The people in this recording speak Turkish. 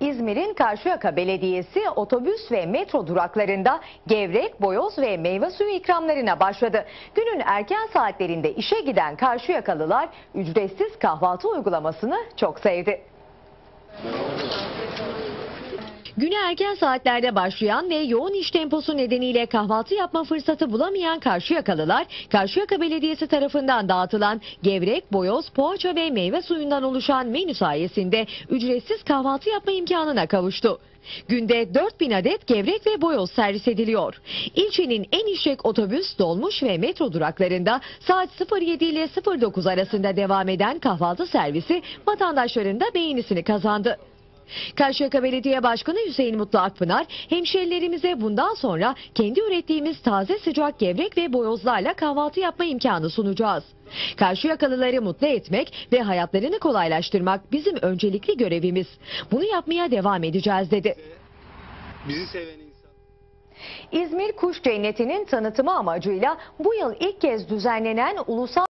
İzmir'in Karşıyaka Belediyesi otobüs ve metro duraklarında gevrek, boyoz ve meyve suyu ikramlarına başladı. Günün erken saatlerinde işe giden Karşıyakalılar ücretsiz kahvaltı uygulamasını çok sevdi. Güne erken saatlerde başlayan ve yoğun iş temposu nedeniyle kahvaltı yapma fırsatı bulamayan Karşıyakalılar, Karşıyaka Belediyesi tarafından dağıtılan gevrek, boyoz, poğaça ve meyve suyundan oluşan menü sayesinde ücretsiz kahvaltı yapma imkanına kavuştu. Günde 4000 adet gevrek ve boyoz servis ediliyor. İlçenin en işlek otobüs, dolmuş ve metro duraklarında saat 07 ile 09 arasında devam eden kahvaltı servisi vatandaşların da beğenisini kazandı. Karşıyaka Belediye Başkanı Hüseyin Mutlu Akpınar, hemşehrilerimize bundan sonra kendi ürettiğimiz taze sıcak gevrek ve boyozlarla kahvaltı yapma imkanı sunacağız. Karşıyakalıları mutlu etmek ve hayatlarını kolaylaştırmak bizim öncelikli görevimiz. Bunu yapmaya devam edeceğiz dedi. Bizi seven insan. İzmir Kuş Cenneti'nin tanıtımı amacıyla bu yıl ilk kez düzenlenen ulusal